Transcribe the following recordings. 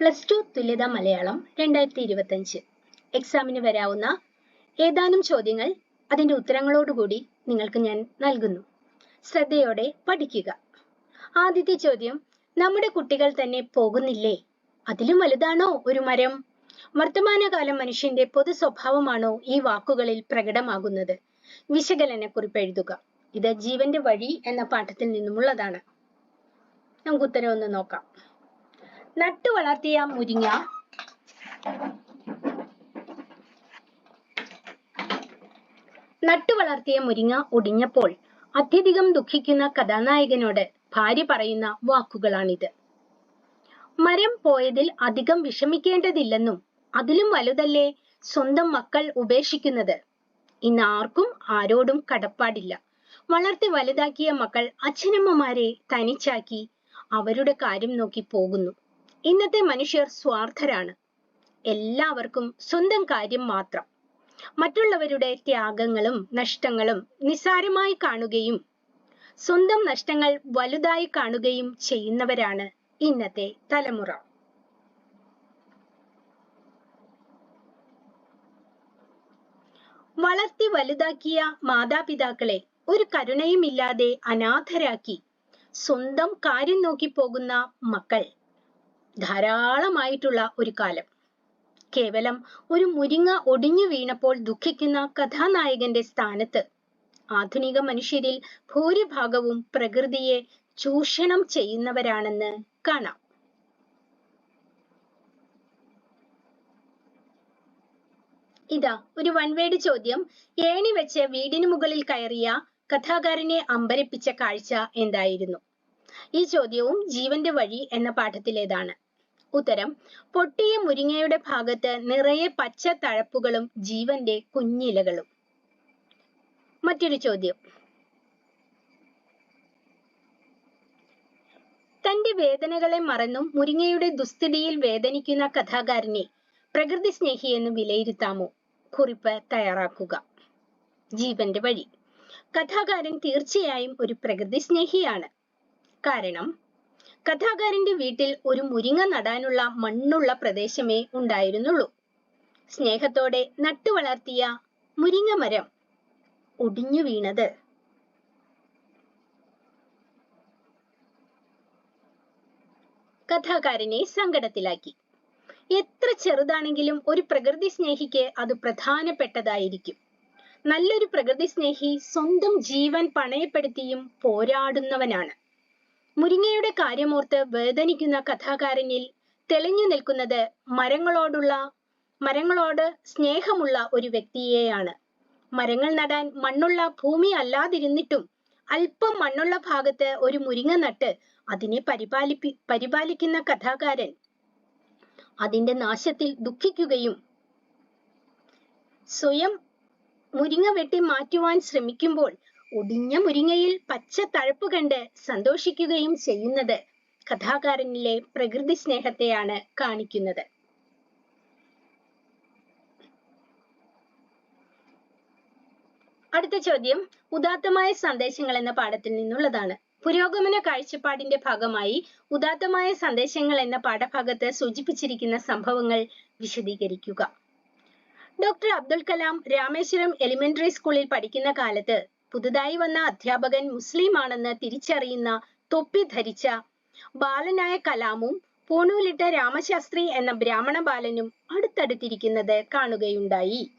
Plus two തുല്യത മലയാളം രണ്ടായിരത്തി ഇരുപത്തഞ്ച് എക്സാമിന് വരാവുന്ന ഏതാനും ചോദ്യങ്ങൾ അതിന്റെ ഉത്തരങ്ങളോടുകൂടി നിങ്ങൾക്ക് ഞാൻ നൽകുന്നു. ശ്രദ്ധയോടെ പഠിക്കുക. ആദ്യത്തെ ചോദ്യം നമ്മുടെ കുട്ടികൾ തന്നെ പോകുന്നില്ലേ? അതിലും വലുതാണോ ഒരു മരം? വർത്തമാനകാല മനുഷ്യന്റെ പൊതു സ്വഭാവമാണോ ഈ വാക്കുകളിൽ പ്രകടമാകുന്നത്? വിശകലനക്കുറിപ്പ് എഴുതുക. ഇത് ജീവന്റെ വഴി എന്ന പാഠത്തിൽ നിന്നുമുള്ളതാണ്. നമുക്ക് ഉത്തരം ഒന്ന് നോക്കാം. നട്ടു വളർത്തിയ മുരിങ്ങ. നട്ടു വളർത്തിയ മുരിങ്ങ ഒടിഞ്ഞപ്പോൾ അത്യധികം ദുഃഖിക്കുന്ന കഥാനായകനോട് ഭാര്യ പറയുന്ന വാക്കുകളാണിത്. മരം പോയതിൽ അധികം വിഷമിക്കേണ്ടതില്ലെന്നും അതിലും വലുതല്ലേ സ്വന്തം മക്കൾ ഉപേക്ഷിക്കുന്നത്? ഇന്ന് ആർക്കും ആരോടും കടപ്പാടില്ല. വളർത്തി വലുതാക്കിയ മക്കൾ അച്ഛനമ്മമാരെ തനിച്ചാക്കി അവരുടെ കാര്യം നോക്കി പോകുന്നു. ഇന്നത്തെ മനുഷ്യർ സ്വാർത്ഥരാണ്. എല്ലാവർക്കും സ്വന്തം കാര്യം മാത്രം. മറ്റുള്ളവരുടെ ത്യാഗങ്ങളും നഷ്ടങ്ങളും നിസ്സാരമായി കാണുകയും സ്വന്തം നഷ്ടങ്ങൾ വലുതായി കാണുകയും ചെയ്യുന്നവരാണ് ഇന്നത്തെ തലമുറ. വളർത്തി വലുതാക്കിയ മാതാപിതാക്കളെ ഒരു കരുണയുമില്ലാതെ അനാഥരാക്കി സ്വന്തം കാര്യം നോക്കി പോകുന്ന മക്കൾ ധാരാളമായിട്ടുള്ള ഒരു കാലം. കേവലം ഒരു മുരിങ്ങ ഒടിഞ്ഞു വീണപ്പോൾ ദുഃഖിക്കുന്ന കഥാനായകന്റെ സ്ഥാനത്ത് ആധുനിക മനുഷ്യരിൽ ഭൂരിഭാഗവും പ്രകൃതിയെ ചൂഷണം ചെയ്യുന്നവരാണെന്ന് കാണാം. ഇതാ ഒരു വൺവേഡ് ചോദ്യം. ഏണി വെച്ച് വീടിന് മുകളിൽ കയറിയ കഥാകാരനെ അമ്പരപ്പിച്ച കാഴ്ച എന്തായിരുന്നു? ഈ ചോദ്യവും ജീവന്റെ വഴി എന്ന പാഠത്തിലേതാണ്. ഉത്തരം പൊട്ടിയ മുരിങ്ങയുടെ ഭാഗത്ത് നിറയെ പച്ച തഴപ്പുകളും ജീവന്റെ കുഞ്ഞിലകളും. മറ്റൊരു ചോദ്യം. തന്റെ വേദനകളെ മറന്നും മുരിങ്ങയുടെ ദുസ്ഥിതിയിൽ വേദനിക്കുന്ന കഥാകാരനെ പ്രകൃതി സ്നേഹി എന്ന് വിലയിരുത്താമോ? കുറിപ്പ് തയ്യാറാക്കുക. ജീവന്റെ വഴി. കഥാകാരൻ തീർച്ചയായും ഒരു പ്രകൃതി സ്നേഹിയാണ്. കാരണം കഥാകാരന്റെ വീട്ടിൽ ഒരു മുരിങ്ങ നടാനുള്ള മണ്ണുള്ള പ്രദേശമേ ഉണ്ടായിരുന്നുള്ളൂ. സ്നേഹത്തോടെ നട്ടുവളർത്തിയ മുരിങ്ങ മരം ഒടിഞ്ഞു വീണത്. കഥാകാരനെ സങ്കടത്തിലാക്കി. എത്ര ചെറുതാണെങ്കിലും ഒരു പ്രകൃതി സ്നേഹിക്ക് അത് പ്രധാനപ്പെട്ടതായിരിക്കും. നല്ലൊരു പ്രകൃതി സ്നേഹി സ്വന്തം ജീവൻ പണയപ്പെടുത്തിയും പോരാടുന്നവനാണ്. മുരിങ്ങയുടെ കാര്യമോർത്ത് വേദനിക്കുന്ന കഥാകാരനിൽ തെളിഞ്ഞു നിൽക്കുന്നത് മരങ്ങളോടുള്ള മരങ്ങളോട് സ്നേഹമുള്ള ഒരു വ്യക്തിയെയാണ്. മരങ്ങൾ നടാൻ മണ്ണുള്ള ഭൂമി അല്ലാതിരുന്നിട്ടും അല്പം മണ്ണുള്ള ഭാഗത്ത് ഒരു മുരിങ്ങ നട്ട് അതിനെ പരിപാലിപ്പി പരിപാലിക്കുന്ന കഥാകാരൻ അതിന്റെ നാശത്തിൽ ദുഃഖിക്കുകയും സ്വയം മുരിങ്ങ വെട്ടി മാറ്റുവാൻ ശ്രമിക്കുമ്പോൾ ഒടിഞ്ഞ മുരിങ്ങയിൽ പച്ച തഴപ്പ് കണ്ട് സന്തോഷിക്കുകയും ചെയ്യുന്നത് കഥാകാരനിലെ പ്രകൃതി സ്നേഹത്തെയാണ് കാണിക്കുന്നത്. അടുത്ത ചോദ്യം ഉദാത്തമായ സന്ദേശങ്ങൾ എന്ന പാഠത്തിൽ നിന്നുള്ളതാണ്. പുരോഗമന കാഴ്ചപ്പാടിന്റെ ഭാഗമായി ഉദാത്തമായ സന്ദേശങ്ങൾ എന്ന പാഠഭാഗത്ത് സൂചിപ്പിച്ചിരിക്കുന്ന സംഭവങ്ങൾ വിശദീകരിക്കുക. ഡോക്ടർ അബ്ദുൽ കലാം രാമേശ്വരം എലിമെന്ററി സ്കൂളിൽ പഠിക്കുന്ന കാലത്ത് പുതുതായി വന്ന അധ്യാപകൻ മുസ്ലിം ആണെന്ന് തിരിച്ചറിയുന്ന തൊപ്പി ധരിച്ച ബാലനായ കലാമും പൂണൂലിട്ട രാമശാസ്ത്രി എന്ന ബ്രാഹ്മണ ബാലനും അടുത്തടുത്തിരിക്കുന്നത് കാണുകയുണ്ടായി.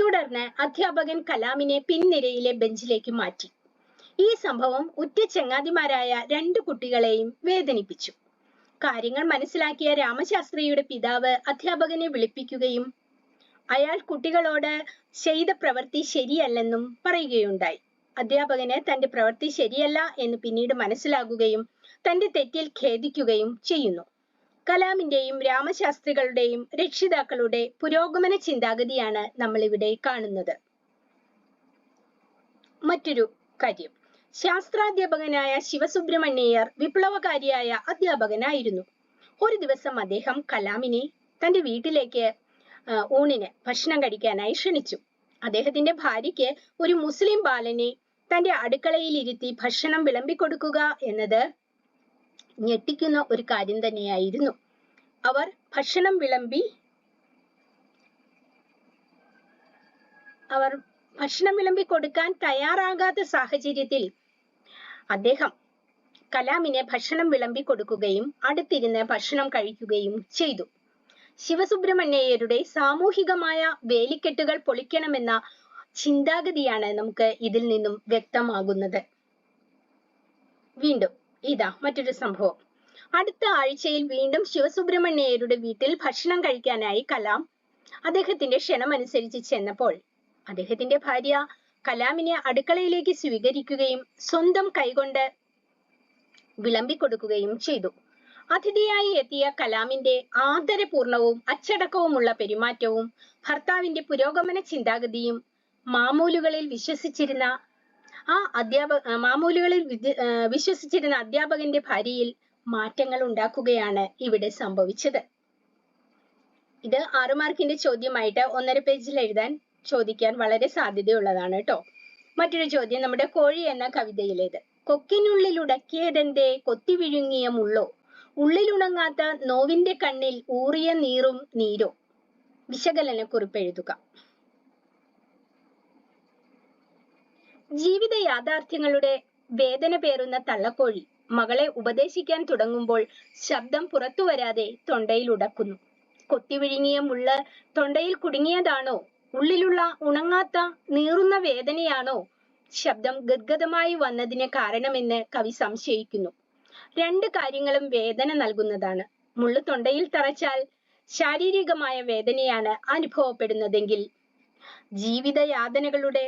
തുടർന്ന് അധ്യാപകൻ കലാമിനെ പിൻനിരയിലെ ബെഞ്ചിലേക്ക് മാറ്റി. ഈ സംഭവം ഉറ്റ ചങ്ങാതിമാരായ രണ്ടു കുട്ടികളെയും വേദനിപ്പിച്ചു. കാര്യങ്ങൾ മനസ്സിലാക്കിയ രാമശാസ്ത്രിയുടെ പിതാവ് അധ്യാപകനെ വിളിപ്പിക്കുകയും അയാൾ കുട്ടികളോട് ചെയ്ത പ്രവൃത്തി ശരിയല്ലെന്നും പറയുകയുണ്ടായി. അധ്യാപകന് തന്റെ പ്രവൃത്തി ശരിയല്ല എന്ന് പിന്നീട് മനസ്സിലാകുകയും തന്റെ തെറ്റിൽ ഖേദിക്കുകയും ചെയ്യുന്നു. കലാമിന്റെയും രാമശാസ്ത്രികളുടെയും രക്ഷിതാക്കളുടെ പുരോഗമന ചിന്താഗതിയാണ് നമ്മൾ ഇവിടെ കാണുന്നത്. മറ്റൊരു കാര്യം. ശാസ്ത്രാധ്യാപകനായ ശിവസുബ്രഹ്മണ്യർ വിപ്ലവകാരിയായ അധ്യാപകനായിരുന്നു. ഒരു ദിവസം അദ്ദേഹം കലാമിനെ തന്റെ വീട്ടിലേക്ക് ഊണിന് ഭക്ഷണം കഴിക്കാനായി ക്ഷണിച്ചു. അദ്ദേഹത്തിന്റെ ഭാര്യയ്ക്ക് ഒരു മുസ്ലിം ബാലനെ തന്റെ അടുക്കളയിൽ ഇരുത്തി ഭക്ഷണം വിളമ്പിക്കൊടുക്കുക എന്നത് ഞെട്ടിക്കുന്ന ഒരു കാര്യം തന്നെയായിരുന്നു. അവർ ഭക്ഷണം വിളമ്പി അവർ ഭക്ഷണം വിളമ്പി കൊടുക്കാൻ തയ്യാറാകാത്ത സാഹചര്യത്തിൽ അദ്ദേഹം കലാമിനെ ഭക്ഷണം വിളമ്പി കൊടുക്കുകയും അടുത്തിരുന്ന് ഭക്ഷണം കഴിക്കുകയും ചെയ്തു. ശിവസുബ്രഹ്മണ്യരുടെ സാമൂഹികമായ വേലിക്കെട്ടുകൾ പൊളിക്കണമെന്ന ചിന്താഗതിയാണ് നമുക്ക് ഇതിൽ നിന്നും വ്യക്തമാകുന്നത്. വീണ്ടും ഇതാ മറ്റൊരു സംഭവം. അടുത്ത ആഴ്ചയിൽ വീണ്ടും ശിവസുബ്രഹ്മണ്യരുടെ വീട്ടിൽ ഭക്ഷണം കഴിക്കാനായി കലാം അദ്ദേഹത്തിന്റെ ക്ഷണമനുസരിച്ച് ചെന്നപ്പോൾ അദ്ദേഹത്തിന്റെ ഭാര്യ കലാമിനെ അടുക്കളയിലേക്ക് സ്വീകരിക്കുകയും സ്വന്തം കൈകൊണ്ട് വിളമ്പിക്കൊടുക്കുകയും ചെയ്തു. അതിഥിയായി എത്തിയ കലാമിന്റെ ആദരപൂർണവും അച്ചടക്കവുമുള്ള പെരുമാറ്റവും ഭർത്താവിന്റെ പുരോഗമന ചിന്താഗതിയും മാമൂലുകളിൽ വിശ്വസിച്ചിരുന്ന ആ അധ്യാപക മാമൂലുകളിൽ വിശ്വസിച്ചിരുന്ന അധ്യാപകന്റെ ഭാര്യയിൽ മാറ്റങ്ങൾ ഉണ്ടാക്കുകയാണ് ഇവിടെ സംഭവിച്ചത്. ഇത് ആറു മാർക്കിന്റെ ചോദ്യമായിട്ട് ഒന്നര പേജിൽ എഴുതാൻ ചോദിക്കാൻ വളരെ സാധ്യതയുള്ളതാണ് കേട്ടോ. മറ്റൊരു ചോദ്യം നമ്മുടെ കോഴി എന്ന കവിതയിലേത്. കൊക്കിനുള്ളിൽ ഉടക്കിയതെന്തേ? കൊത്തി വിഴുങ്ങിയ മുള്ളോ? ഉള്ളിലുണങ്ങാത്ത നോവിന്റെ കണ്ണിൽ ഊറിയ നീറും നീരോ. വിശകലനക്കുറിപ്പ് എഴുതുക. ജീവിത യാഥാർത്ഥ്യങ്ങളുടെ വേദന പേറുന്ന തള്ളക്കോഴി മകളെ ഉപദേശിക്കാൻ തുടങ്ങുമ്പോൾ ശബ്ദം പുറത്തു വരാതെ തൊണ്ടയിൽ ഉടക്കുന്നു. കൊത്തിവിഴുങ്ങിയ മുള്ള തൊണ്ടയിൽ കുടുങ്ങിയതാണോ? ഉള്ളിലുള്ള ഉണങ്ങാത്ത നീറുന്ന വേദനയാണോ? ശബ്ദം ഗദ്ഗതമായി വന്നതിന് കാരണമെന്ന് കവി സംശയിക്കുന്നു. രണ്ട് കാര്യങ്ങളും വേദന നൽകുന്നതാണ്. മുള്ളു തൊണ്ടയിൽ തറച്ചാൽ ശാരീരികമായ വേദനയാണ് അനുഭവപ്പെടുന്നതെങ്കിൽ ജീവിത യാതനകളുടെ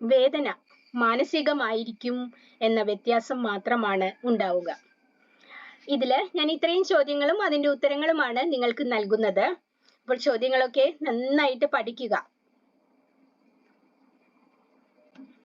വേദന മാനസികമായിരിക്കും എന്ന വ്യത്യാസം മാത്രമാണ് ഉണ്ടാവുക. ഇതിൽ ഞാൻ ഇത്രയും ചോദ്യങ്ങളും അതിന്റെ ഉത്തരങ്ങളുമാണ് നിങ്ങൾക്ക് നൽകുന്നത്. അപ്പോൾ ചോദ്യങ്ങളൊക്കെ നന്നായിട്ട് പഠിക്കുക.